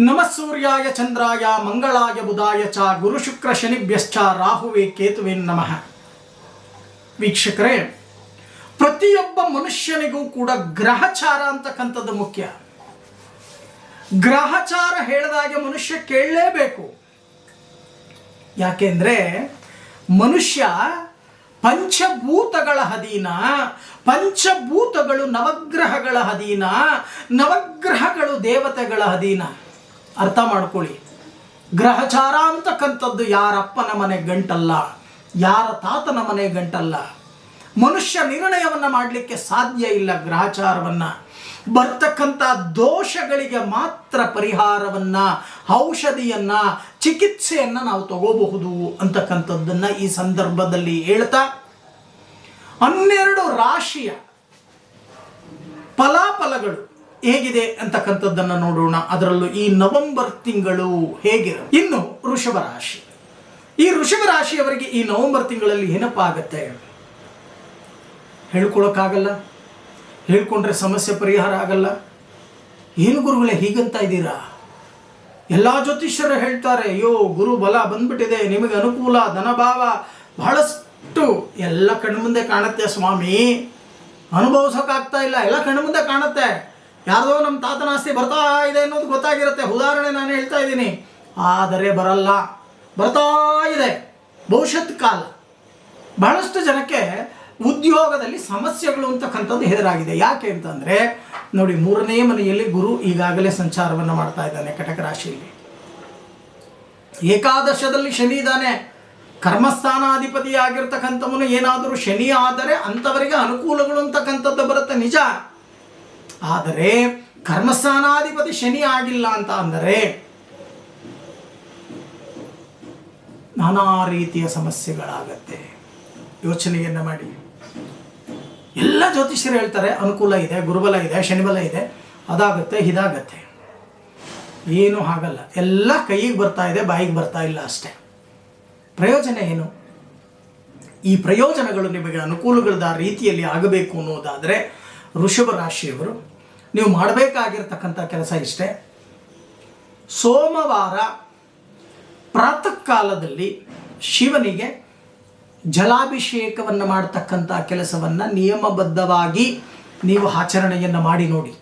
ನಮಃ ಸೂರ್ಯಾಯ ಚಂದ್ರಾಯ ಮಂಗಳಾಯ ಬುಧಾಯ ಚ ಗುರು ಶುಕ್ರ ಶನಿಭ್ಯಶ್ಚ ರಾಹುವೆ ಕೇತುವೆ ನಮಃ ವೀಕ್ಷಕರೇ ಪ್ರತಿಯೊಬ್ಬ ಮನುಷ್ಯನಿಗೂ ಕೂಡ ಗ್ರಹಚಾರ ಅಂತಕ್ಕಂಥದ್ದು ಮುಖ್ಯ. ಗ್ರಹಚಾರ ಹೇಳಿದಾಗೆ ಮನುಷ್ಯ ಕೇಳಲೇಬೇಕು. ಯಾಕೆಂದ್ರೆ ಮನುಷ್ಯ ಪಂಚಭೂತಗಳ ಅಧೀನ, ಪಂಚಭೂತಗಳು ನವಗ್ರಹಗಳ ಅಧೀನ, ನವಗ್ರಹಗಳು ದೇವತೆಗಳ ಅಧೀನ. ಅರ್ಥ ಮಾಡ್ಕೊಳ್ಳಿ. ಗ್ರಹಚಾರ ಅಂತಕ್ಕಂಥದ್ದು ಯಾರಪ್ಪನ ಮನೆ ಗಂಟಲ್ಲ, ಯಾರ ತಾತನ ಮನೆ ಗಂಟಲ್ಲ. ಮನುಷ್ಯ ನಿರ್ಣಯವನ್ನು ಮಾಡಲಿಕ್ಕೆ ಸಾಧ್ಯ ಇಲ್ಲ ಗ್ರಹಚಾರವನ್ನು. ಬರ್ತಕ್ಕಂಥ ದೋಷಗಳಿಗೆ ಮಾತ್ರ ಪರಿಹಾರವನ್ನ, ಔಷಧಿಯನ್ನ, ಚಿಕಿತ್ಸೆಯನ್ನ ನಾವು ತಗೋಬಹುದು ಅಂತಕ್ಕಂಥದ್ದನ್ನ ಈ ಸಂದರ್ಭದಲ್ಲಿ ಹೇಳ್ತಾ, ಹನ್ನೆರಡು ರಾಶಿಯ ಫಲಾಫಲಗಳು. ಹೇಗಿದೆ ಅಂತಕ್ಕಂಥದ್ದನ್ನು ನೋಡೋಣ. ಅದರಲ್ಲೂ ಈ ನವೆಂಬರ್ ತಿಂಗಳು ಹೇಗೆ? ಇನ್ನು ಋಷಭ ರಾಶಿ. ಈ ಋಷಭ ರಾಶಿಯವರಿಗೆ ಈ ನವೆಂಬರ್ ತಿಂಗಳಲ್ಲಿ ಏನಪ್ಪ ಆಗತ್ತೆ? ಹೇಳ್ಕೊಳಕ್ಕಾಗಲ್ಲ? ಹೇಳ್ಕೊಂಡ್ರೆ ಸಮಸ್ಯೆ ಪರಿಹಾರ ಆಗಲ್ಲ? ಏನು ಗುರುಗಳೇ, ಹೀಗಂತ ಇದ್ದೀರಾ? ಎಲ್ಲ ಜ್ಯೋತಿಷ್ಯರು ಹೇಳ್ತಾರೆ, ಅಯ್ಯೋ, ಗುರು ಬಲ ಬಂದ್ಬಿಟ್ಟಿದೆ, ನಿಮಗೆ ಅನುಕೂಲ, ಧನಭಾವ ಬಹಳಷ್ಟು ಎಲ್ಲ ಕಣ್ಮುಂದೆ ಕಾಣುತ್ತೆ ಸ್ವಾಮಿ. ಅನುಭವಿಸೋಕ್ಕಾಗ್ತಾ ಇಲ್ಲ, ಎಲ್ಲ ಕಣ್ಮುಂದೆ ಕಾಣುತ್ತೆ. ಯಾರ್ದೋ ನಮ್ಮ ತಾತನ ಆಸ್ತಿ ಬರ್ತಾ ಇದೆ ಅನ್ನೋದು ಗೊತ್ತಾಗಿರುತ್ತೆ. ಉದಾಹರಣೆ ನಾನು ಹೇಳ್ತಾ ಇದ್ದೀನಿ. ಆದರೆ ಬರಲ್ಲ. ಬರ್ತಾ ಇದೆ. ಭವಿಷ್ಯತ್ ಕಾಲ. ಬಹಳಷ್ಟು ಜನಕ್ಕೆ ಉದ್ಯೋಗದಲ್ಲಿ ಸಮಸ್ಯೆಗಳು ಅಂತಕ್ಕಂಥದ್ದು ಹೆದರಾಗಿದೆ ಯಾಕೆ ಅಂತಂದರೆ, ನೋಡಿ, ಮೂರನೇ ಮನೆಯಲ್ಲಿ ಗುರು ಈಗಾಗಲೇ ಸಂಚಾರವನ್ನು ಮಾಡ್ತಾ ಇದ್ದಾನೆ ಕಟಕ ರಾಶಿಯಲ್ಲಿ. ಏಕಾದಶದಲ್ಲಿ ಶನಿ ಇದ್ದಾನೆ. ಕರ್ಮಸ್ಥಾನಾಧಿಪತಿಯಾಗಿರ್ತಕ್ಕಂಥವನು ಏನಾದರೂ ಶನಿ ಆದರೆ ಅಂಥವರಿಗೆ ಅನುಕೂಲಗಳು ಅಂತಕ್ಕಂಥದ್ದು ಬರುತ್ತೆ. ನಿಜ. ಆದರೆ ಕರ್ಮಸ್ಥಾನಾಧಿಪತಿ ಶನಿ ಆಗಿಲ್ಲ ಅಂತ ಅಂದರೆ ನಾನಾ ರೀತಿಯ ಸಮಸ್ಯೆಗಳಾಗತ್ತೆ. ಯೋಚನೆಯನ್ನು ಮಾಡಿ. ಎಲ್ಲ ಜ್ಯೋತಿಷ್ಯರು ಹೇಳ್ತಾರೆ, ಅನುಕೂಲ ಇದೆ, ಗುರುಬಲ ಇದೆ, ಶನಿಬಲ ಇದೆ, ಅದಾಗತ್ತೆ, ಇದಾಗತ್ತೆ. ಏನು ಆಗಲ್ಲ ಎಲ್ಲ ಕೈಗೆ ಬರ್ತಾ ಇದೆ, ಬಾಯಿಗೆ ಬರ್ತಾ ಇಲ್ಲ ಅಷ್ಟೇ. ಪ್ರಯೋಜನ ಏನು? ಈ ಪ್ರಯೋಜನಗಳು ನಿಮಗೆ ಅನುಕೂಲಗಳದ ರೀತಿಯಲ್ಲಿ ಆಗಬೇಕು ಅನ್ನೋದಾದರೆ ಋಷಭ ರಾಶಿಯವರು ನೀವು ಮಾಡಬೇಕಾಗಿರ್ತಕ್ಕಂಥ ಕೆಲಸ ಇಷ್ಟೇ. ಸೋಮವಾರ ಪ್ರಾತಃ ಕಾಲದಲ್ಲಿ ಶಿವನಿಗೆ ಜಲಾಭಿಷೇಕವನ್ನು ಮಾಡ್ತಕ್ಕಂಥ ಕೆಲಸವನ್ನು ನಿಯಮಬದ್ಧವಾಗಿ ನೀವು ಆಚರಣೆಯನ್ನು ಮಾಡಿ ನೋಡಿ.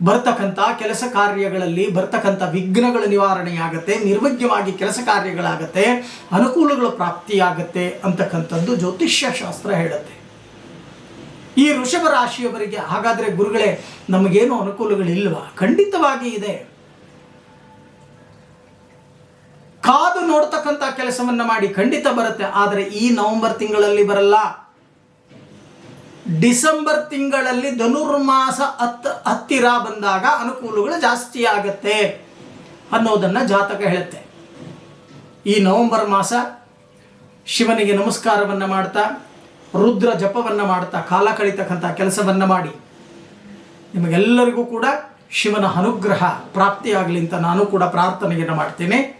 ಬರ್ತಕ್ಕಂಥ ಕೆಲಸ ಕಾರ್ಯಗಳಲ್ಲಿ ಬರ್ತಕ್ಕಂಥ ವಿಘ್ನಗಳು ನಿವಾರಣೆಯಾಗತ್ತೆ, ನಿರ್ವಿಘ್ನವಾಗಿ ಕೆಲಸ ಕಾರ್ಯಗಳಾಗತ್ತೆ, ಅನುಕೂಲಗಳು ಪ್ರಾಪ್ತಿಯಾಗತ್ತೆ ಅಂತಕ್ಕಂಥದ್ದು ಜ್ಯೋತಿಷ್ಯ ಶಾಸ್ತ್ರ ಹೇಳುತ್ತೆ. ಈ ವೃಷಭ ರಾಶಿಯವರಿಗೆ, ಹಾಗಾದರೆ ಗುರುಗಳೇ, ನಮಗೇನು ಅನುಕೂಲಗಳಿಲ್ವಾ? ಖಂಡಿತವಾಗಿ ಇದೆ. ಕಾದು ನೋಡ್ತಕ್ಕಂಥ ಕೆಲಸವನ್ನು ಮಾಡಿ ಖಂಡಿತ ಬರುತ್ತೆ, ಆದರೆ ಈ ನವೆಂಬರ್ ತಿಂಗಳಲ್ಲಿ ಬರಲ್ಲ. ಡಿಸೆಂಬರ್ ತಿಂಗಳಲ್ಲಿ ಧನುರ್ಮಾಸ ಹತ್ತ ಹತ್ತಿರ ಬಂದಾಗ ಅನುಕೂಲಗಳು ಜಾಸ್ತಿ ಆಗತ್ತೆ ಅನ್ನೋದನ್ನು ಜಾತಕ ಹೇಳುತ್ತೆ. ಈ ನವೆಂಬರ್ ಮಾಸ ಶಿವನಿಗೆ ನಮಸ್ಕಾರವನ್ನು ಮಾಡ್ತಾ ರುದ್ರ ಜಪವನ್ನು ಮಾಡ್ತಾ, ಕಾಲ ಕಳೀತಕ್ಕಂಥ ಕೆಲಸವನ್ನು ಮಾಡಿ. ನಿಮಗೆಲ್ಲರಿಗೂ ಕೂಡ ಶಿವನ ಅನುಗ್ರಹ ಪ್ರಾಪ್ತಿಯಾಗಲಿ ಅಂತ ನಾನು ಕೂಡ ಪ್ರಾರ್ಥನೆಯನ್ನು ಮಾಡ್ತೇನೆ.